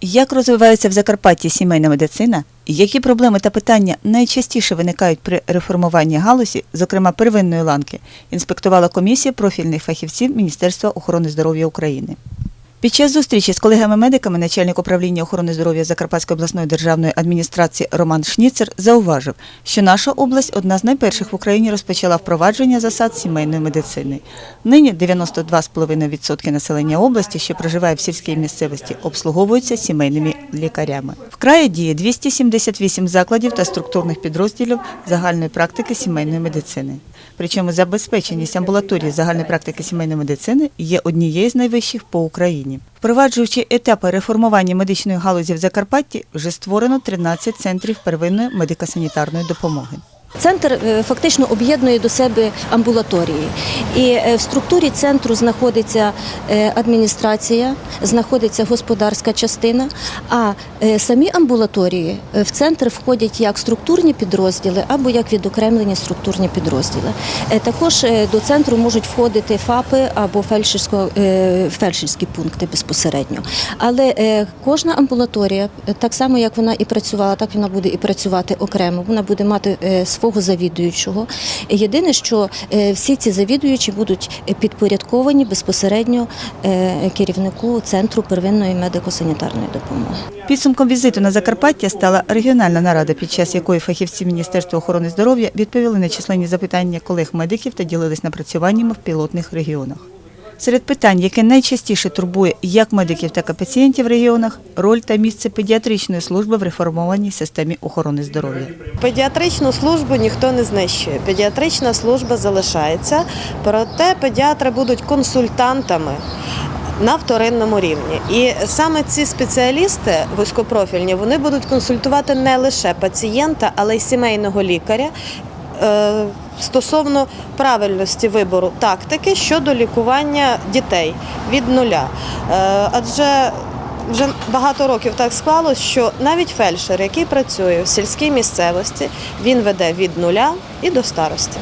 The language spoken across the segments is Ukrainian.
Як розвивається в Закарпатті сімейна медицина? Які проблеми та питання найчастіше виникають при реформуванні галузі, зокрема первинної ланки, інспектувала комісія профільних фахівців Міністерства охорони здоров'я України. Під час зустрічі з колегами-медиками начальник управління охорони здоров'я Закарпатської обласної державної адміністрації Роман Шніцер зауважив, що наша область одна з найперших в Україні розпочала впровадження засад сімейної медицини. Нині 92,5% населення області, що проживає в сільській місцевості, обслуговуються сімейними лікарями. В краї діє 278 закладів та структурних підрозділів загальної практики сімейної медицини. Причому забезпеченість амбулаторії загальної практики сімейної медицини є однією з найвищих по Україні. Впроваджуючи етапи реформування медичної галузі в Закарпатті, вже створено 13 центрів первинної медико-санітарної допомоги. Центр е, фактично об'єднує до себе амбулаторії, і е, в структурі центру знаходиться е, адміністрація, знаходиться господарська частина. А самі амбулаторії в центр входять як структурні підрозділи або як відокремлені структурні підрозділи. Також до центру можуть входити ФАПи або фельдшерські пункти безпосередньо. Але кожна амбулаторія, так само як вона і працювала, так вона буде і працювати окремо. Вона буде мати е, свого завідуючого. Єдине, що е, всі ці завідуючі будуть підпорядковані безпосередньо е, керівнику центру первинної медико-санітарної допомоги. Підсумком візиту на Закарпаття стала регіональна нарада, під час якої фахівці Міністерства охорони здоров'я відповіли на численні запитання колег-медиків та ділились напрацюваннями в пілотних регіонах. Серед питань, яке найчастіше турбує як медиків, так і пацієнтів в регіонах, роль та місце педіатричної служби в реформованій системі охорони здоров'я. Педіатричну службу ніхто не знищує. Педіатрична служба залишається, проте педіатри будуть консультантами. На вторинному рівні, і саме ці спеціалісти вузькопрофільні вони будуть консультувати не лише пацієнта, але й сімейного лікаря стосовно правильності вибору тактики щодо лікування дітей від нуля. Е, адже вже багато років так склалось, що навіть фельдшер, який працює в сільській місцевості, він веде від нуля і до старості.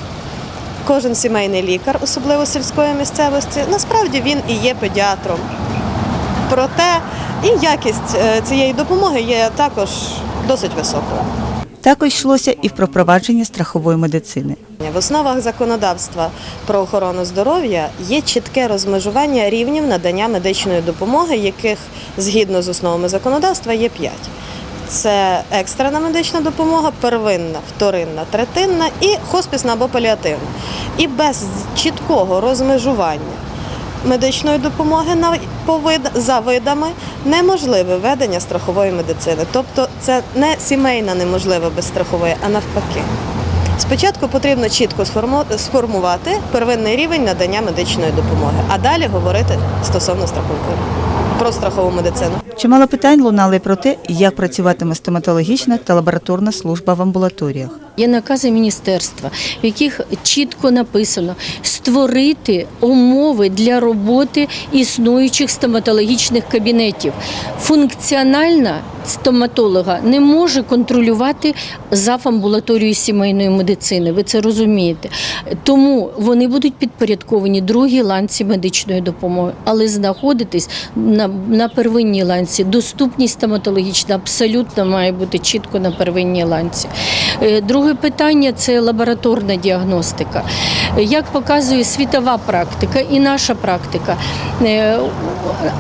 Кожен сімейний лікар, особливо сільської місцевості, насправді він і є педіатром. Проте і якість е, цієї допомоги є також досить високою. Також йшлося і про впровадження страхової медицини. В основах законодавства про охорону здоров'я є чітке розмежування рівнів надання медичної допомоги, яких згідно з основами законодавства є п'ять. Це екстрена медична допомога, первинна, вторинна, третинна і хоспісна або паліативна. І без чіткого розмежування медичної допомоги на за видами неможливе ведення страхової медицини. Тобто це не сімейна неможлива без страхової, а навпаки. Спочатку потрібно чітко сформувати первинний рівень надання медичної допомоги, а далі говорити стосовно страхової про страхову медицину. Чимало питань лунали про те, як працюватиме стоматологічна та лабораторна служба в амбулаторіях. Є накази міністерства, в яких чітко написано створити умови для роботи існуючих стоматологічних кабінетів. Функціональна стоматолога не може контролювати зав амбулаторію сімейної медицини. Ви це розумієте. Тому вони будуть підпорядковані другій ланці медичної допомоги, але знаходитись на, на первинній ланці. Доступність стоматологічна абсолютно має бути чітко на первинній ланці. Е, Друге питання це лабораторна діагностика. Як показує світова практика і наша практика, е,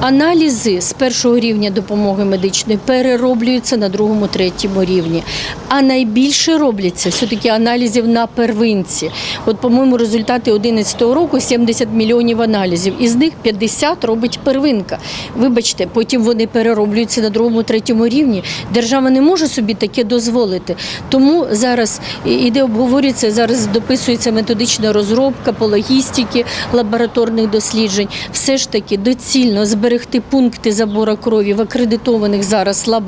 аналізи з першого рівня допомоги медичної перероблюються на другому, третьому рівні. А найбільше робляться все-таки аналізів на первинці. От, по-моєму, результати 2011 року 70 мільйонів аналізів. Із них 50 робить первинка. Вибачте, потім вони перероблюються на другому, третьому рівні. Держава не може собі таке дозволити. Тому зараз іде обговорюється, зараз дописується методична розробка по логістиці лабораторних досліджень. Все ж таки доцільно зберегти пункти забору крові в акредитованих зараз лабораторіях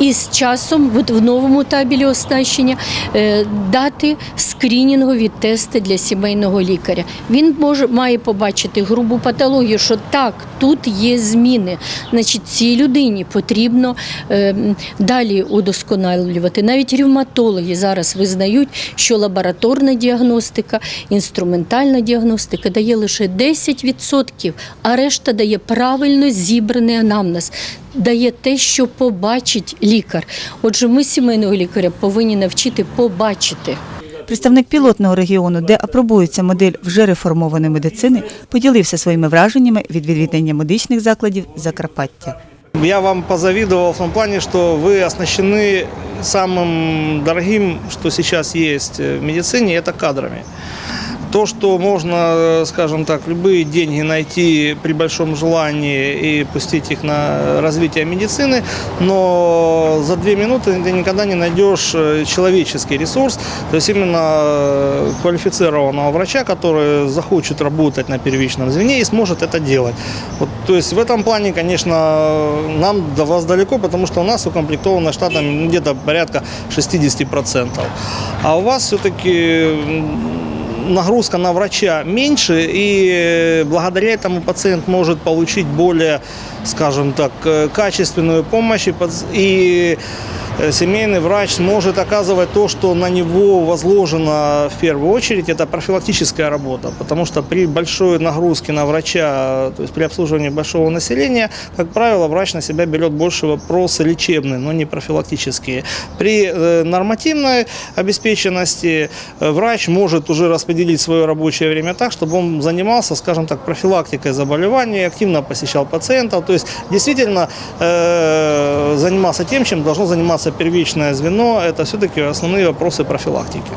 і з часом в новому табелі оснащення е, дати скринінгові тести для сімейного лікаря. Він може має побачити грубу патологію, що так, тут є зміни. Значить, цій людині потрібно е, далі удосконалювати. Навіть ревматологи зараз визнають, що лабораторна діагностика, інструментальна діагностика дає лише 10%, а решта дає правильно зібраний анамнез дає те, що побачить лікар. Отже, ми сімейного лікаря повинні навчити побачити. Представник пілотного регіону, де апробується модель вже реформованої медицини, поділився своїми враженнями від відвідання медичних закладів Закарпаття. Я вам позавидовал в том плане, что вы оснащены самым дорогим, что сейчас есть в медицине, это кадрами. То, что можно, э, скажем так, любые деньги найти при большом желании и пустить их на развитие медицины, но за две минуты ты никогда не найдешь э, человеческий ресурс, то есть именно э, квалифицированного врача, который захочет работать на первичном звене и сможет это делать. Вот, то есть в этом плане, конечно, нам до вас далеко, потому что у нас укомплектовано штатом где-то порядка 60%. А у вас все-таки нагрузка на врача меньше, и благодаря этому пациент может получить более, скажем так, качественную помощь, и э, семейный врач сможет оказывать то, что на него возложено в первую очередь, это профилактическая работа, потому что при большой нагрузке на врача, то есть при обслуживании большого населения, как правило, врач на себя берет больше вопросы лечебные, но не профилактические. При э, нормативной обеспеченности э, врач может уже распределить свое рабочее время так, чтобы он занимался, скажем так, профилактикой заболеваний, активно посещал пациентов, то есть действительно э, занимался тем, чем должно заниматься первичное звено, это все-таки основные вопросы профилактики.